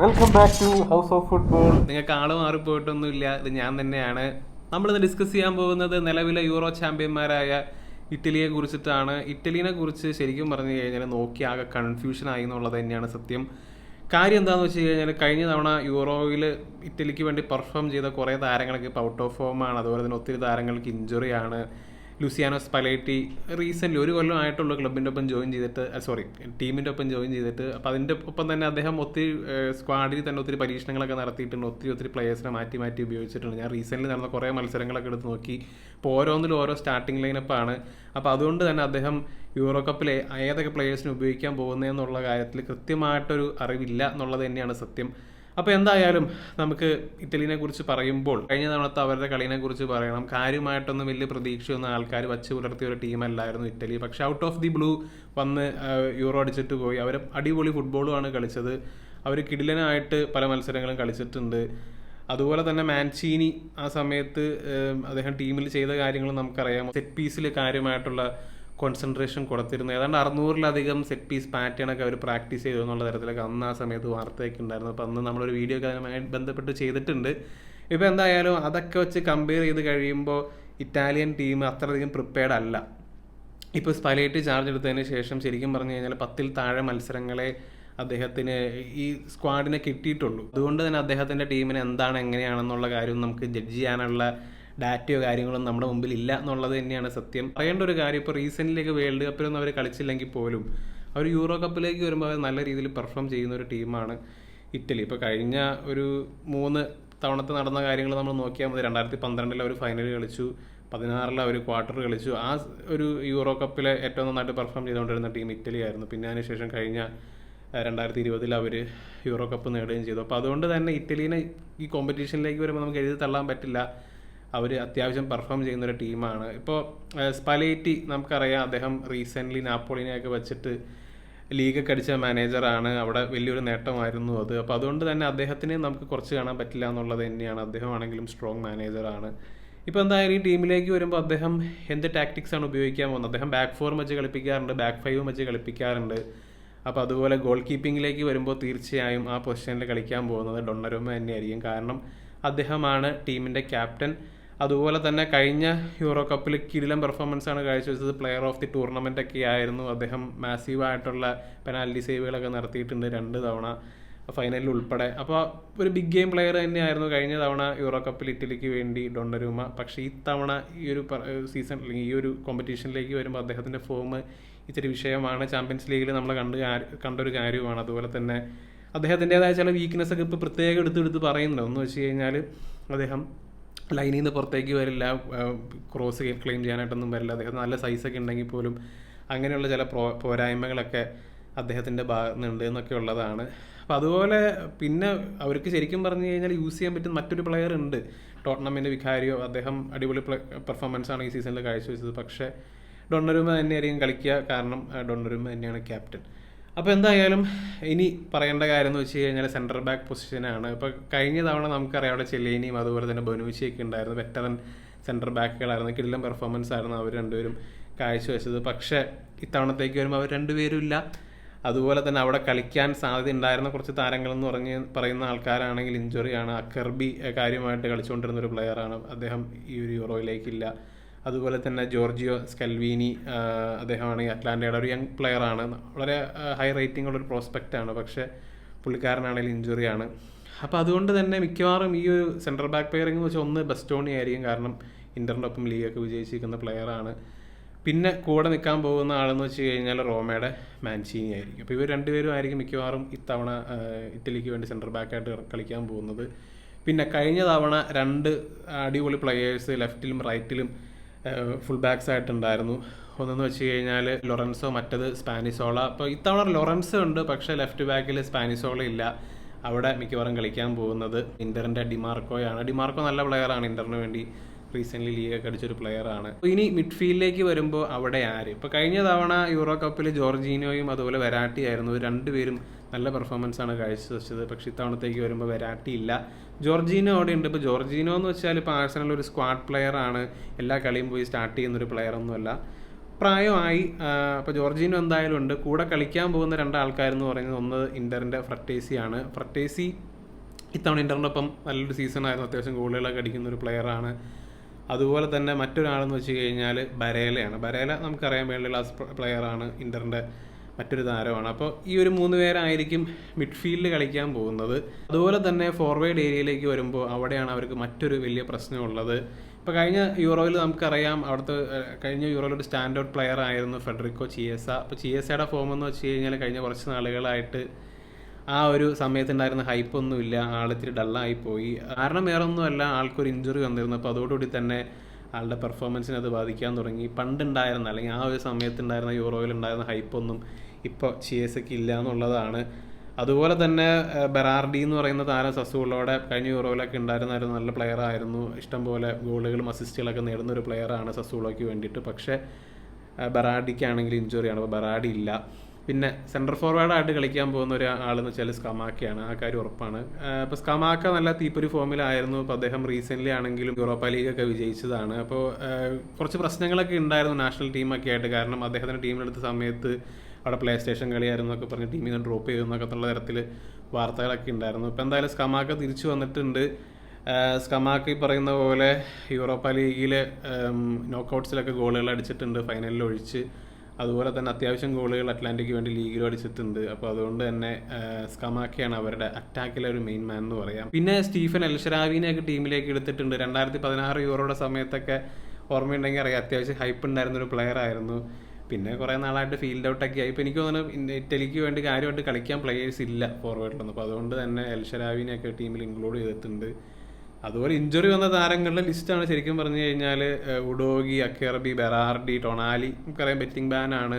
Welcome back to house of football നിങ്ങൾക്ക് ആൾ മാറിപ്പോയിട്ടൊന്നുമില്ല. ഇത് ഞാൻ തന്നെയാണ്. നമ്മളിന്ന് ഡിസ്കസ് ചെയ്യാൻ പോകുന്നത് നിലവിലെ യൂറോ ചാമ്പ്യന്മാരായ ഇറ്റലിയെ കുറിച്ചിട്ടാണ്. ഇറ്റലിനെ കുറിച്ച് ശരിക്കും പറഞ്ഞു കഴിഞ്ഞാൽ നോക്കി ആകെ കൺഫ്യൂഷൻ ആയി എന്നുള്ളത് തന്നെയാണ് സത്യം. കാര്യം എന്താണെന്ന് വെച്ച് കഴിഞ്ഞാൽ കഴിഞ്ഞ തവണ യൂറോയിൽ ഇറ്റലിക്ക് വേണ്ടി പെർഫോം ചെയ്ത കുറേ താരങ്ങളൊക്കെ ഇപ്പോൾ ഔട്ട് ഓഫ് ഫോമാണ് അതുപോലെ തന്നെ ഒത്തിരി താരങ്ങൾക്ക് ഇഞ്ചുറി ലുസിയാനോ സ്പലൈറ്റി റീസെന്റ്ലി ഒരു കൊല്ലം ആയിട്ടുള്ള ക്ലബിന്റെ ഒപ്പം ജോയിൻ ചെയ്തിട്ട് സോറി ടീമിന്റെ ഒപ്പം ജോയിൻ ചെയ്തിട്ട്. അപ്പോൾ അതിന്റെ ഒപ്പം തന്നെ അദ്ദേഹം ഒത്തിരി സ്ക്വാഡിൽ തന്നെ ഒത്തിരി പരീക്ഷണങ്ങളൊക്കെ നടത്തിയിട്ടുണ്ട്. ഒത്തിരി ഒത്തിരി പ്ലേയേഴ്സിനെ മാറ്റി മാറ്റി ഉപയോഗിച്ചിട്ടുണ്ട്. ഞാൻ റീസെന്റ്ലി നടന്ന കുറേ മത്സരങ്ങളൊക്കെ എടുത്ത് നോക്കി. ഇപ്പോൾ ഓരോന്നിലും ഓരോ സ്റ്റാർട്ടിംഗ് ലൈനപ്പാണ് അപ്പോൾ അതുകൊണ്ട് തന്നെ അദ്ദേഹം യൂറോ കപ്പിലെ ഏതൊക്കെ പ്ലേയേഴ്സിനെ ഉപയോഗിക്കാൻ പോകുന്നതെന്നുള്ള കാര്യത്തിൽ കൃത്യമായിട്ടൊരു അറിവില്ല എന്നുള്ളത് തന്നെയാണ് സത്യം. അപ്പോൾ എന്തായാലും നമുക്ക് ഇറ്റലിനെ കുറിച്ച് പറയുമ്പോൾ കഴിഞ്ഞ തവണത്തെ അവരുടെ കളിനെ കുറിച്ച് പറയണം. കാര്യമായിട്ടൊന്നും വലിയ പ്രതീക്ഷയൊന്നും ആൾക്കാർ വച്ച് പുലർത്തിയ ഒരു ടീമല്ലായിരുന്നു ഇറ്റലി. പക്ഷെ ഔട്ട് ഓഫ് ദി ബ്ലൂ വന്ന് യൂറോ അടിച്ചിട്ട് പോയി. അവർ അടിപൊളി ഫുട്ബോളുമാണ് കളിച്ചത്. അവർ കിടിലനായിട്ട് പല മത്സരങ്ങളും കളിച്ചിട്ടുണ്ട്. അതുപോലെ തന്നെ മാൻചീനി ആ സമയത്ത് അദ്ദേഹം ടീമിൽ ചെയ്ത കാര്യങ്ങൾ നമുക്കറിയാം. സെറ്റ് പീസിൽ കാര്യമായിട്ടുള്ള കോൺസെൻട്രേഷൻ കൊടുത്തിരുന്നു. ഏതാണ്ട് അറുന്നൂറിലധികം സെറ്റ് പീസ് പാറ്റേണൊക്കെ അവർ പ്രാക്ടീസ് ചെയ്തു എന്നുള്ള തരത്തിലൊക്കെ അന്ന് ആ സമയത്ത് വാർത്തയൊക്കെ ഉണ്ടായിരുന്നു. അപ്പോൾ അന്ന് നമ്മളൊരു വീഡിയോ ഒക്കെ അതുമായി ബന്ധപ്പെട്ട് ചെയ്തിട്ടുണ്ട്. ഇപ്പോൾ എന്തായാലും അതൊക്കെ വെച്ച് കമ്പയർ ചെയ്ത് കഴിയുമ്പോൾ ഇറ്റാലിയൻ ടീം അത്രയധികം പ്രിപ്പയർഡ് അല്ല. ഇപ്പോൾ സ്പലേറ്റ് ചാർജ് എടുത്തതിന് ശേഷം ശരിക്കും പറഞ്ഞു കഴിഞ്ഞാൽ പത്തിൽ താഴെ മത്സരങ്ങളെ അദ്ദേഹത്തിന് ഈ സ്ക്വാഡിനെ കിട്ടിയിട്ടുള്ളൂ. അതുകൊണ്ട് തന്നെ അദ്ദേഹത്തിന്റെ ടീമിന് എന്താണ് എങ്ങനെയാണെന്നുള്ള കാര്യം നമുക്ക് ജഡ്ജ് ചെയ്യാനുള്ള ഡാറ്റയോ കാര്യങ്ങളോ നമ്മുടെ മുമ്പിൽ ഇല്ല എന്നുള്ളത് തന്നെയാണ് സത്യം. പറയേണ്ട ഒരു കാര്യം ഇപ്പോൾ റീസെന്റിലേക്ക് വേൾഡ് കപ്പിലൊന്നും അവർ കളിച്ചില്ലെങ്കിൽ പോലും അവർ യൂറോ കപ്പിലേക്ക് വരുമ്പോൾ അവർ നല്ല രീതിയിൽ പെർഫോം ചെയ്യുന്ന ഒരു ടീമാണ് ഇറ്റലി. ഇപ്പോൾ കഴിഞ്ഞ ഒരു മൂന്ന് തവണത്തെ നടന്ന കാര്യങ്ങൾ നമ്മൾ നോക്കിയാൽ മതി. രണ്ടായിരത്തി പന്ത്രണ്ടിൽ അവർ ഫൈനൽ കളിച്ചു. പതിനാറിൽ അവർ ക്വാർട്ടർ കളിച്ചു. ആ ഒരു യൂറോ കപ്പിലെ ഏറ്റവും നന്നായിട്ട് പെർഫോം ചെയ്തുകൊണ്ടിരുന്ന ടീം ഇറ്റലി ആയിരുന്നു. പിന്നെ അതിനുശേഷം കഴിഞ്ഞ രണ്ടായിരത്തി ഇരുപതിൽ അവർ യൂറോ കപ്പ് നേടുകയും ചെയ്തു. അപ്പോൾ അതുകൊണ്ട് തന്നെ ഇറ്റലീനെ ഈ കോമ്പറ്റീഷനിലേക്ക് വരുമ്പോൾ നമുക്ക് എഴുതി തള്ളാൻ പറ്റില്ല. അവർ അത്യാവശ്യം പെർഫോം ചെയ്യുന്ന ഒരു ടീമാണ് ഇപ്പോൾ സ്പലേറ്റി നമുക്കറിയാം അദ്ദേഹം റീസെന്റ്ലി നാപ്പോളിനെയൊക്കെ വെച്ചിട്ട് ലീഗൊക്കെ അടിച്ച മാനേജറാണ് അവിടെ വലിയൊരു നേട്ടമായിരുന്നു അത്. അപ്പോൾ അതുകൊണ്ട് തന്നെ അദ്ദേഹത്തിനെ നമുക്ക് കുറച്ച് കാണാൻ പറ്റില്ല എന്നുള്ളത് തന്നെയാണ്. അദ്ദേഹം അദ്ദേഹമാണെങ്കിലും സ്ട്രോങ് മാനേജറാണ് ഇപ്പോൾ എന്തായാലും ഈ ടീമിലേക്ക് വരുമ്പോൾ അദ്ദേഹം എന്ത് ടാക്ടിക്സ് ആണ് ഉപയോഗിക്കാൻ പോകുന്നത്? അദ്ദേഹം ബാക്ക് ഫോർ വെച്ച് കളിപ്പിക്കാറുണ്ട് ബാക്ക് ഫൈവും വെച്ച് കളിപ്പിക്കാറുണ്ട്. അപ്പോൾ അതുപോലെ ഗോൾ കീപ്പിങ്ങിലേക്ക് വരുമ്പോൾ തീർച്ചയായും ആ പൊസിഷനിൽ കളിക്കാൻ പോകുന്നത് ഡൊണ്ണരുമ തന്നെയായിരിക്കും. കാരണം അദ്ദേഹമാണ് ടീമിന്റെ ക്യാപ്റ്റൻ അതുപോലെ തന്നെ കഴിഞ്ഞ യൂറോ കപ്പിൽ കിടിലം പെർഫോമൻസ് ആണ് കാഴ്ചവെച്ചത്. പ്ലെയർ ഓഫ് ദി ടൂർണമെന്റ് ഒക്കെ ആയിരുന്നു. അദ്ദേഹം മാസീവായിട്ടുള്ള പെനാൽറ്റി സേവുകളൊക്കെ നടത്തിയിട്ടുണ്ട് രണ്ട് തവണ ഫൈനലിൽ ഉൾപ്പെടെ. അപ്പോൾ ഒരു ബിഗ് ഗെയിം പ്ലെയർ തന്നെയായിരുന്നു കഴിഞ്ഞ തവണ യൂറോ കപ്പിൽ ഇറ്റലിക്ക് വേണ്ടി ഡൊണ്ടരൂമ പക്ഷേ ഈ തവണ ഈ ഒരു സീസൺ അല്ലെങ്കിൽ ഈ ഒരു കോമ്പറ്റീഷനിലേക്ക് വരുമ്പോൾ അദ്ദേഹത്തിന്റെ ഫോം ഇച്ചിരി വിഷയമാണ്. ചാമ്പ്യൻസ് ലീഗിൽ നമ്മൾ കണ്ട് കണ്ടൊരു കാര്യമാണ് അതുപോലെ തന്നെ അദ്ദേഹത്തിന്റെതായ ചില വീക്ക്നെസ് ഒക്കെ ഇപ്പോൾ പ്രത്യേകം എടുത്തെടുത്ത് എടുത്ത് പറയുന്നുണ്ട്. ഒന്ന് വെച്ച് കഴിഞ്ഞാൽ അദ്ദേഹം ലൈനിൽ നിന്ന് പുറത്തേക്ക് വരില്ല ക്രോസ് ക്ലെയിം ചെയ്യാനായിട്ടൊന്നും വരില്ല. അദ്ദേഹം നല്ല സൈസൊക്കെ ഉണ്ടെങ്കിൽ പോലും അങ്ങനെയുള്ള ചില പ്രോ പോരായ്മകളൊക്കെ അദ്ദേഹത്തിന്റെ ഭാഗത്ത് നിന്നുണ്ട് എന്നൊക്കെ ഉള്ളതാണ്. അപ്പോൾ അതുപോലെ പിന്നെ അവർക്ക് ശരിക്കും പറഞ്ഞു കഴിഞ്ഞാൽ യൂസ് ചെയ്യാൻ പറ്റുന്ന മറ്റൊരു പ്ലെയർ ഉണ്ട്. ടോർണമെന്റ് വികാരിയോ അദ്ദേഹം അടിപൊളി പെർഫോമൻസ് ആണ് ഈ സീസണിൽ കാഴ്ചവെച്ചത്. പക്ഷേ ഡൊണ്ണരുമ തന്നെയായിരിക്കും കളിക്കുക. കാരണം ഡൊണ്ണരുമ തന്നെയാണ് ക്യാപ്റ്റൻ അപ്പോൾ എന്തായാലും ഇനി പറയേണ്ട കാര്യം എന്ന് വെച്ച് കഴിഞ്ഞാൽ സെന്റർ ബാക്ക് പൊസിഷനാണ് ഇപ്പോൾ കഴിഞ്ഞ തവണ നമുക്കറിയാം അവിടെ ചെല്ലേനിയും അതുപോലെ തന്നെ ബനൂച്ചിയൊക്കെ ഉണ്ടായിരുന്നു. വെറ്ററൻ സെന്റർ ബാക്കുകളായിരുന്നു കിടിലം പെർഫോമൻസ് ആയിരുന്നു അവർ രണ്ടുപേരും കാഴ്ചവെച്ചത്. പക്ഷേ ഇത്തവണത്തേക്ക് വരുമ്പോൾ അവർ രണ്ടുപേരും ഇല്ല. അതുപോലെ തന്നെ അവിടെ കളിക്കാൻ സാധ്യത ഉണ്ടായിരുന്ന കുറച്ച് താരങ്ങളെന്ന് പറഞ്ഞ് പറയുന്ന ആൾക്കാരാണെങ്കിൽ ഇഞ്ചുറിയാണ് അക്കർബി കാര്യമായിട്ട് കളിച്ചുകൊണ്ടിരുന്ന ഒരു പ്ലെയറാണ് അദ്ദേഹം ഈ ഒരു യൂറോയിലേക്കില്ല. അതുപോലെ തന്നെ ജോർജിയോ സ്കൽവീനി അദ്ദേഹമാണ് അദ്ദേഹമാണെങ്കിൽ അറ്റ്ലാന്റയുടെ ഒരു യങ് പ്ലെയറാണ് വളരെ ഹൈ റേറ്റിംഗ് ഉള്ളൊരു പ്രോസ്പെക്റ്റ് ആണ്. പക്ഷേ പുള്ളിക്കാരനാണെങ്കിൽ ഇഞ്ചുറിയാണ് അപ്പോൾ അതുകൊണ്ട് തന്നെ മിക്കവാറും ഈ ഒരു സെൻട്രൽ ബാക്ക് പെയറിംഗ് വെച്ചാൽ ഒന്ന് ബെസ്റ്റോണി ആയിരിക്കും. കാരണം ഇന്ററിന്റെ ഒപ്പം ലീഗൊക്കെ വിജയിച്ചിരിക്കുന്ന പ്ലെയറാണ് പിന്നെ കൂടെ നിൽക്കാൻ പോകുന്ന ആളെന്ന് വെച്ച് കഴിഞ്ഞാൽ റോമയുടെ മാൻസീനി ആയിരിക്കും. അപ്പോൾ ഇവർ രണ്ടുപേരും ആയിരിക്കും മിക്കവാറും ഇത്തവണ ഇറ്റലിക്ക് വേണ്ടി സെൻട്രൽ ബാക്കായിട്ട് കളിക്കാൻ പോകുന്നത്. പിന്നെ കഴിഞ്ഞ തവണ രണ്ട് അടിപൊളി പ്ലെയേഴ്സ് ലെഫ്റ്റിലും റൈറ്റിലും ഫുൾ ബാക്സ് ആയിട്ടുണ്ടായിരുന്നു. ഒന്നെന്ന് വെച്ച് കഴിഞ്ഞാൽ ലൊറൻസോ മറ്റത് സ്പാനിസോള. അപ്പോൾ ഇത്തവണ ലൊറൻസ് ഉണ്ട് പക്ഷേ ലെഫ്റ്റ് ബാക്കിൽ സ്പാനിസോള ഇല്ല. അവിടെ മിക്കവാറും കളിക്കാൻ പോകുന്നത് ഇന്ററിന്റെ ഡിമാർക്കോയാണ്. ഡിമാർക്കോ നല്ല പ്ലെയറാണ് ഇന്ററിന് വേണ്ടി. റീസെന്റ് ലീഗൊക്കെ അടിച്ചൊരു പ്ലെയറാണ് ഇനി മിഡ്ഫീൽഡിലേക്ക് വരുമ്പോൾ അവിടെ ആര്? ഇപ്പോൾ കഴിഞ്ഞ തവണ യൂറോ കപ്പിൽ ജോർജീനോയും അതുപോലെ വെരാട്ടി ആയിരുന്നു. രണ്ടുപേരും നല്ല പെർഫോമൻസ് ആണ് കാഴ്ചവെച്ചത്. പക്ഷേ ഇത്തവണത്തേക്ക് വരുമ്പോൾ വെരാട്ടി ഇല്ല. ജോർജീനോ അവിടെ ഉണ്ട്. ഇപ്പോൾ ജോർജീനോ എന്ന് വെച്ചാൽ ഇപ്പോൾ ആഴ്സണൽ ഒരു സ്ക്വാഡ് പ്ലെയർ ആണ്. എല്ലാ കളിയും പോയി സ്റ്റാർട്ട് ചെയ്യുന്ന ഒരു പ്ലെയർ ഒന്നുമല്ല പ്രായമായി അപ്പോൾ ജോർജീനോ എന്തായാലും ഉണ്ട്. കൂടെ കളിക്കാൻ പോകുന്ന രണ്ടാൾക്കാരെന്ന് പറയുന്നത് ഒന്ന് ഇന്ററിന്റെ ഫ്രട്ടേസിയാണ് ഫ്രട്ടേസി ഇത്തവണ ഇന്ററിനൊപ്പം നല്ലൊരു സീസൺ ആയിരുന്നു. അത്യാവശ്യം ഗോളുകളൊക്കെ അടിക്കുന്ന ഒരു പ്ലെയറാണ് അതുപോലെ തന്നെ മറ്റൊരാളെന്ന് വെച്ച് കഴിഞ്ഞാൽ ബരേലയാണ്. ബരേല നമുക്കറിയാം വേൾഡ് ക്ലാസ് പ്ലെയറാണ് ഇന്ററിന്റെ മറ്റൊരു താരമാണ്. അപ്പോൾ ഈ ഒരു മൂന്ന് പേരായിരിക്കും മിഡ്ഫീൽഡ് കളിക്കാൻ പോകുന്നത്. അതുപോലെ തന്നെ ഫോർവേഡ് ഏരിയയിലേക്ക് വരുമ്പോൾ അവിടെയാണ് അവർക്ക് മറ്റൊരു വലിയ പ്രശ്നമുള്ളത്. ഇപ്പോൾ കഴിഞ്ഞ യൂറോയിൽ നമുക്കറിയാം അവിടുത്തെ കഴിഞ്ഞ യൂറോയിൽ ഒരു സ്റ്റാൻഡ് ഔട്ട് പ്ലെയർ ആയിരുന്നു ഫെഡറിക്കോ ചിയേസ അപ്പോൾ ചിയേസയുടെ ഫോം എന്ന് വെച്ച് കഴിഞ്ഞാൽ കഴിഞ്ഞ കുറച്ച് നാളുകളായിട്ട് ആ ഒരു സമയത്തുണ്ടായിരുന്ന ഹൈപ്പൊന്നുമില്ല ആളിത്തിരി ഡള്ളായി പോയി. കാരണം വേറെ ഒന്നുമല്ല ആൾക്കൊരു ഇഞ്ചുറി വന്നിരുന്നു. അപ്പോൾ അതോടുകൂടി തന്നെ ആളുടെ പെർഫോമൻസിനെ അത് ബാധിക്കാൻ തുടങ്ങി. പണ്ടുണ്ടായിരുന്ന അല്ലെങ്കിൽ ആ ഒരു സമയത്തുണ്ടായിരുന്ന യൂറോയിൽ ഉണ്ടായിരുന്ന ഹൈപ്പൊന്നും ഇപ്പോൾ ചിയേസയ്ക്ക് ഇല്ല എന്നുള്ളതാണ്. അതുപോലെ തന്നെ ബെറാർഡി എന്ന് പറയുന്ന താരം സസുകളോടെ കഴിഞ്ഞ യൂറോയിലൊക്കെ ഉണ്ടായിരുന്ന ഒരു നല്ല പ്ലെയർ ആയിരുന്നു. ഇഷ്ടംപോലെ ഗോളുകളും അസിസ്റ്റുകളൊക്കെ നേടുന്ന ഒരു പ്ലെയറാണ് സസുളോയ്ക്ക് വേണ്ടിയിട്ട്. പക്ഷേ ബറാഡിക്കാണെങ്കിൽ ഇഞ്ചുറിയാണ് അപ്പോൾ ബറാഡി ഇല്ല. പിന്നെ സെൻട്രൽ ഫോർവേഡായിട്ട് കളിക്കാൻ പോകുന്ന ഒരു ആളെന്ന് വെച്ചാൽ സ്കമാക്കയാണ്. ആ കാര്യം ഉറപ്പാണ്. അപ്പോൾ സ്കമാക്ക നല്ല തീപ്പൊരു ഫോമിലായിരുന്നു അപ്പോൾ അദ്ദേഹം റീസെന്റ്ലി ആണെങ്കിലും യൂറോപ്പ ലീഗൊക്കെ വിജയിച്ചതാണ്. അപ്പോൾ കുറച്ച് പ്രശ്നങ്ങളൊക്കെ ഉണ്ടായിരുന്നു നാഷണൽ ടീമൊക്കെ ആയിട്ട്. കാരണം അദ്ദേഹത്തിന്റെ ടീമിലെടുത്ത സമയത്ത് അവിടെ പ്ലേ സ്റ്റേഷൻ കളിയായിരുന്നു എന്നൊക്കെ പറഞ്ഞ് ടീമിൽ നിന്ന് ഡ്രോപ്പ് ചെയ്തു എന്നൊക്കെ ഉള്ള തരത്തിൽ വാർത്തകളൊക്കെ ഉണ്ടായിരുന്നു. ഇപ്പോൾ എന്തായാലും സ്കമാക്ക തിരിച്ചു വന്നിട്ടുണ്ട്. സ്കമാക്കി പറയുന്ന പോലെ യൂറോപ്പ ലീഗിലെ നോക്കൗട്ട്സിലൊക്കെ ഗോളുകൾ അടിച്ചിട്ടുണ്ട്. ഫൈനലിൽ ഒഴിച്ച്. അതുപോലെ തന്നെ അത്യാവശ്യം ഗോളുകൾ അറ്റ്ലാന്റിക്ക് വേണ്ടി ലീഗിലും അടിച്ചിട്ടുണ്ട്. അപ്പോൾ അതുകൊണ്ട് തന്നെ സ്കമാക്കയാണ് അവരുടെ അറ്റാക്കിലെ ഒരു മെയിൻ മാൻ എന്ന് പറയാം. പിന്നെ സ്റ്റീഫൻ എൽഷരാവിനെയൊക്കെ ടീമിലേക്ക് എടുത്തിട്ടുണ്ട്. രണ്ടായിരത്തി പതിനാറ് യൂറോയുടെ സമയത്തൊക്കെ ഓർമ്മയുണ്ടെങ്കിൽ അറിയാം അത്യാവശ്യം ഹൈപ്പ് ഉണ്ടായിരുന്ന ഒരു പ്ലെയർ ആയിരുന്നു. പിന്നെ കുറേ നാളായിട്ട് ഫീൽഡ് ഔട്ടൊക്കെ ആയി. ഇപ്പോൾ എനിക്ക് തോന്നുന്നു ഇറ്റലിക്ക് വേണ്ടി കാര്യമായിട്ട് കളിക്കാൻ പ്ലെയേഴ്സ് ഇല്ല ഫോർവേഡിലൊന്നും അപ്പോൾ അതുകൊണ്ട് തന്നെ എൽഷരാവിനെയൊക്കെ ടീമിൽ ഇൻക്ലൂഡ് ചെയ്തിട്ടുണ്ട്. അതുപോലെ ഇഞ്ചുറി വന്ന താരങ്ങളുടെ ലിസ്റ്റാണ് ശരിക്കും പറഞ്ഞു കഴിഞ്ഞാൽ ഉഡോഗി അക്കേർബി ബെറാർഡി ടൊണാലി നമുക്കറിയാം ബെറ്റിംഗ് ബാനാണ്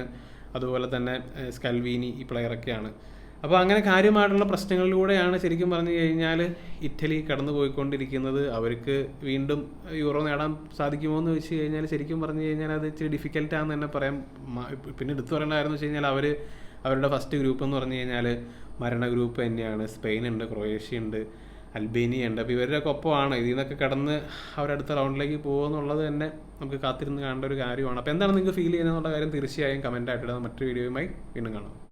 അതുപോലെ തന്നെ സ്കൽവീനി ഈ പ്ലെയറൊക്കെയാണ് അപ്പോൾ അങ്ങനെ കാര്യമായിട്ടുള്ള പ്രശ്നങ്ങളിലൂടെയാണ് ശരിക്കും പറഞ്ഞു കഴിഞ്ഞാൽ ഇറ്റലി കടന്നു പോയിക്കൊണ്ടിരിക്കുന്നത് അവർക്ക് വീണ്ടും യൂറോ നേടാൻ സാധിക്കുമോ എന്ന് വെച്ച് കഴിഞ്ഞാൽ ശരിക്കും പറഞ്ഞു കഴിഞ്ഞാൽ അത് ഇച്ചിരി ഡിഫിക്കൽട്ടാന്ന് തന്നെ പറയാം. പിന്നെ എടുത്തു പറയേണ്ടതായിരുന്നു വെച്ച് കഴിഞ്ഞാൽ അവർ അവരുടെ ഫസ്റ്റ് ഗ്രൂപ്പ് എന്ന് പറഞ്ഞു കഴിഞ്ഞാൽ മരണ ഗ്രൂപ്പ് തന്നെയാണ്. സ്പെയിൻ ഉണ്ട് ക്രൊയേഷ്യ ഉണ്ട്. അൽബേനിയ ഉണ്ട് അപ്പോൾ ഇവരുടെയൊക്കെ ഒപ്പമാണ്. ഇതിൽ നിന്നൊക്കെ കടന്ന് അവരടുത്ത റൗണ്ടിലേക്ക് പോകുമെന്നുള്ളത് തന്നെ നമുക്ക് കാത്തിരുന്ന് കാണേണ്ട ഒരു കാര്യമാണ്. അപ്പോൾ എന്താണ് നിങ്ങൾക്ക് ഫീൽ ചെയ്യുന്നത് എന്നുള്ള കാര്യം തീർച്ചയായും കമന്റായിട്ട് മറ്റൊരു വീഡിയോയുമായി വീണ്ടും കാണാം.